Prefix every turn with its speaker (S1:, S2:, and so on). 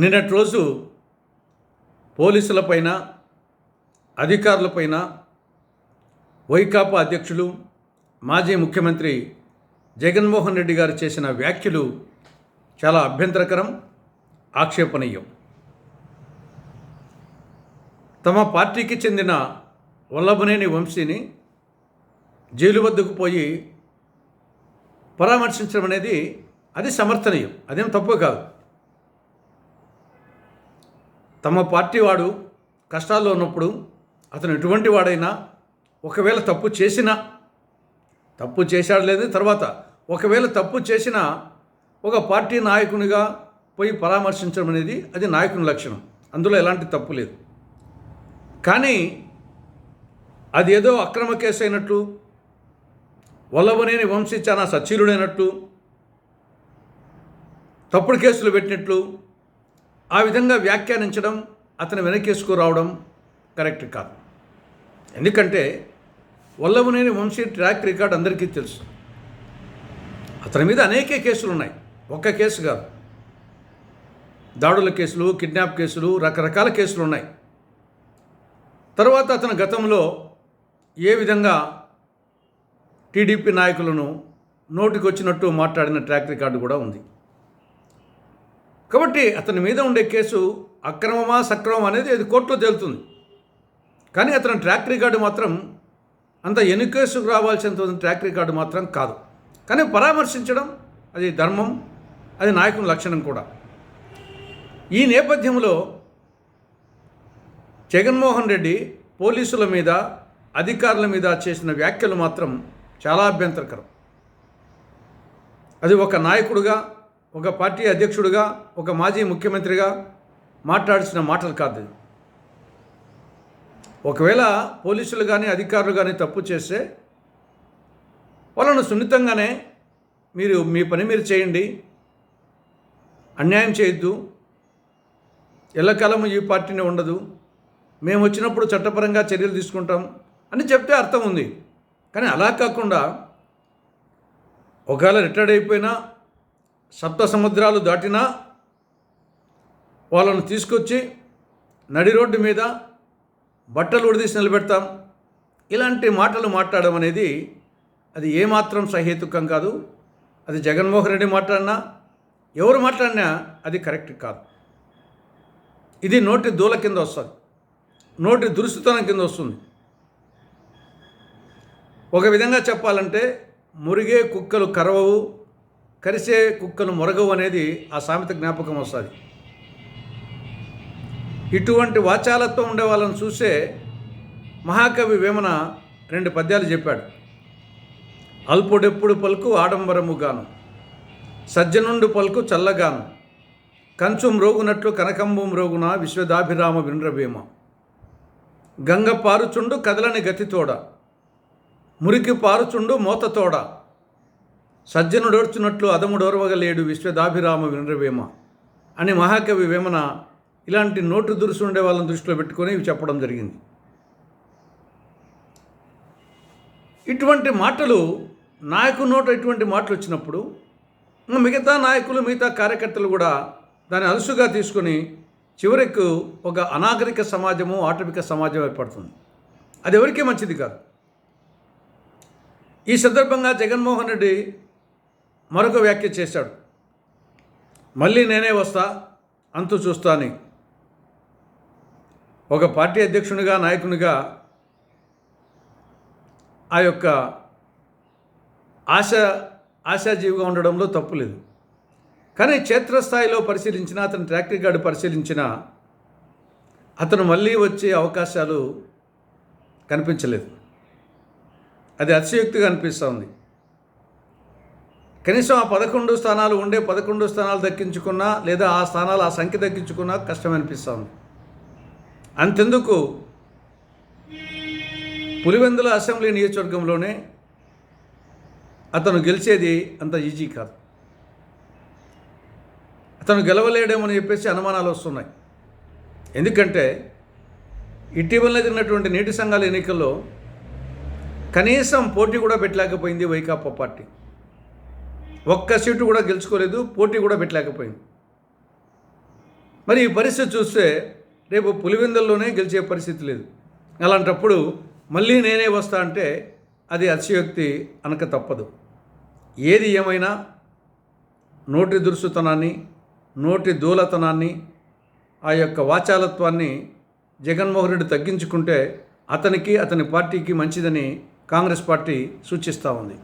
S1: నిన్నటి రోజు పోలీసులపైన అధికారులపైన వైకాపా అధ్యక్షులు మాజీ ముఖ్యమంత్రి జగన్మోహన్ రెడ్డి గారు చేసిన వ్యాఖ్యలు చాలా అభ్యంతరకరం ఆక్షేపణీయం. తమ పార్టీకి చెందిన వల్లభనేని వంశీని జైలు వద్దకు పోయి పరామర్శించడం అనేది అది సమర్థనీయం అదేం తప్పు కాదు. తమ పార్టీ వాడు కష్టాల్లో ఉన్నప్పుడు అతను ఎటువంటి వాడైనా ఒకవేళ తప్పు చేసినా తప్పు చేశాడు లేదు తర్వాత ఒకవేళ తప్పు చేసినా ఒక పార్టీ నాయకునిగా పోయి పరామర్శించడం అనేది అది నాయకుని లక్షణం. అందులో ఎలాంటి తప్పు లేదు. కానీ అది ఏదో అక్రమ కేసు అయినట్లు వల్లభనేని వంశీ చాలా సచీరుడైనట్టు తప్పుడు కేసులు పెట్టినట్లు ఆ విధంగా వ్యాఖ్యానించడం అతను వెనకేసుకురావడం కరెక్ట్ కాదు. ఎందుకంటే వల్లభనేని వంశీ ట్రాక్ రికార్డ్ అందరికీ తెలుసు. అతని మీద అనేక కేసులు ఉన్నాయి. ఒక్క కేసు కాదు. దాడుల కేసులు కిడ్నాప్ కేసులు రకరకాల కేసులు ఉన్నాయి. తర్వాత అతను గతంలో ఏ విధంగా టీడీపీ నాయకులను నోటికొచ్చినట్టు మాట్లాడిన ట్రాక్ రికార్డు కూడా ఉంది. కాబట్టి అతని మీద ఉండే కేసు అక్రమమా సక్రమం అనేది అది కోర్టులో తేలుతుంది. కానీ అతని ట్రాక్ రికార్డు మాత్రం అంత ఎన్ని కేసుకు రావాల్సినంత ట్రాక్ రికార్డు మాత్రం కాదు. కానీ పరామర్శించడం అది ధర్మం అది నాయకుని లక్షణం కూడా. ఈ నేపథ్యంలో జగన్మోహన్ రెడ్డి పోలీసుల మీద అధికారుల మీద చేసిన వ్యాఖ్యలు మాత్రం చాలా అభ్యంతరకరం. అది ఒక నాయకుడుగా ఒక పార్టీ అధ్యక్షుడిగా ఒక మాజీ ముఖ్యమంత్రిగా మాట్లాడిసిన మాటలు కాదు. ఒకవేళ పోలీసులు కానీ అధికారులు కానీ తప్పు చేస్తే వాళ్ళను సున్నితంగానే మీరు మీ పని మీరు చేయండి. అన్యాయం చేయొద్దు. ఎల్లకాలం ఈ పార్టీనే ఉండదు. మేము వచ్చినప్పుడు చట్టపరంగా చర్యలు తీసుకుంటాం అని చెప్తే అర్థం ఉంది. కానీ అలా కాకుండా ఒకవేళ రిటైర్డ్ అయిపోయినా సప్త సముద్రాలు దాటినా వాళ్ళను తీసుకొచ్చి నడి రోడ్డు మీద బట్టలు ఉడిదీసి నిలబెడతాం. ఇలాంటి మాటలు మాట్లాడడం అనేది అది ఏమాత్రం సహేతుకం కాదు. అది జగన్మోహన్ రెడ్డి మాట్లాడినా ఎవరు మాట్లాడినా అది కరెక్ట్ కాదు. ఇది నోటి దూల కింద వస్తుంది. నోటి దురుస్తుతనం కింద వస్తుంది. ఒక విధంగా చెప్పాలంటే మురిగే కుక్కలు కరవవు కరిసే కుక్కలు మొరగవు అనేది ఆ సామెత జ్ఞాపకం వస్తుంది. ఇటువంటి వాచాలత్వం ఉండే వాళ్ళని చూసే మహాకవి వేమన రెండు పద్యాలు చెప్పాడు. అల్పుడెప్పుడు పలుకు ఆడంబరము గాను సజ్జనుండు పలుకు చల్లగాను కంచు మ్రోగునట్లు కనకంబు మ్రోగున విశ్వదాభిరామ వినరభీమ గంగ పారుచుండు కదలని గతితోడ మురికి పారుచుండు మోతతోడ సజ్జనుడోర్చున్నట్లు అదముడోర్వగలేడు విశ్వదాభిరామ వినరవేమ అని మహాకవి వేమన ఇలాంటి నోటు దురుసు ఉండే వాళ్ళని దృష్టిలో పెట్టుకొని ఇవి చెప్పడం జరిగింది. ఇటువంటి మాటలు నాయకు నోట ఇటువంటి మాటలు వచ్చినప్పుడు మిగతా నాయకులు మిగతా కార్యకర్తలు కూడా దాన్ని అలుసుగా తీసుకొని చివరికి ఒక అనాగరిక సమాజము ఆటవిక సమాజం ఏర్పడుతుంది. అది ఎవరికీ మంచిది కాదు. ఈ సందర్భంగా జగన్మోహన్ రెడ్డి మరొక వ్యాఖ్య చేశాడు. మళ్ళీ నేనే వస్తా అంతు చూస్తాని. ఒక పార్టీ అధ్యక్షునిగా నాయకునిగా ఆ యొక్క ఆశ ఆశాజీవిగా ఉండడంలో తప్పు లేదు. కానీ క్షేత్రస్థాయిలో పరిశీలించిన అతని ట్రాక్ రికార్డు పరిశీలించిన అతను మళ్ళీ వచ్చే అవకాశాలు కనిపించలేదు. అది అతిశయోక్తిగా అనిపిస్తూ ఉంది. కనీసం ఆ పదకొండు స్థానాలు ఉండే పదకొండు స్థానాలు దక్కించుకున్నా లేదా ఆ స్థానాలు ఆ సంఖ్య దక్కించుకున్నా కష్టం అంతెందుకు? పులివెందుల అసెంబ్లీ నియోజకవర్గంలోనే అతను గెలిచేది అంత ఈజీ కాదు. అతను గెలవలేడేమని చెప్పేసి అనుమానాలు వస్తున్నాయి. ఎందుకంటే ఇటీవల జరిగినటువంటి నీటి సంఘాల ఎన్నికల్లో కనీసం పోటీ కూడా పెట్టలేకపోయింది వైకాపా పార్టీ. ఒక్క సీటు కూడా గెలుచుకోలేదు పోటీ కూడా పెట్టలేకపోయింది. మరి ఈ పరిస్థితి చూస్తే రేపు పులివెందుల్లోనే గెలిచే పరిస్థితి లేదు. అలాంటప్పుడు మళ్ళీ నేనే వస్తా అంటే అది అతిశయోక్తి అనక తప్పదు. ఏది ఏమైనా నోటి దురుసుతనాన్ని నోటి దూలతనాన్ని ఆ యొక్క వాచాలత్వాన్ని జగన్మోహన్ రెడ్డి తగ్గించుకుంటే అతనికి అతని పార్టీకి మంచిదని కాంగ్రెస్ పార్టీ సూచిస్తూ ఉంది.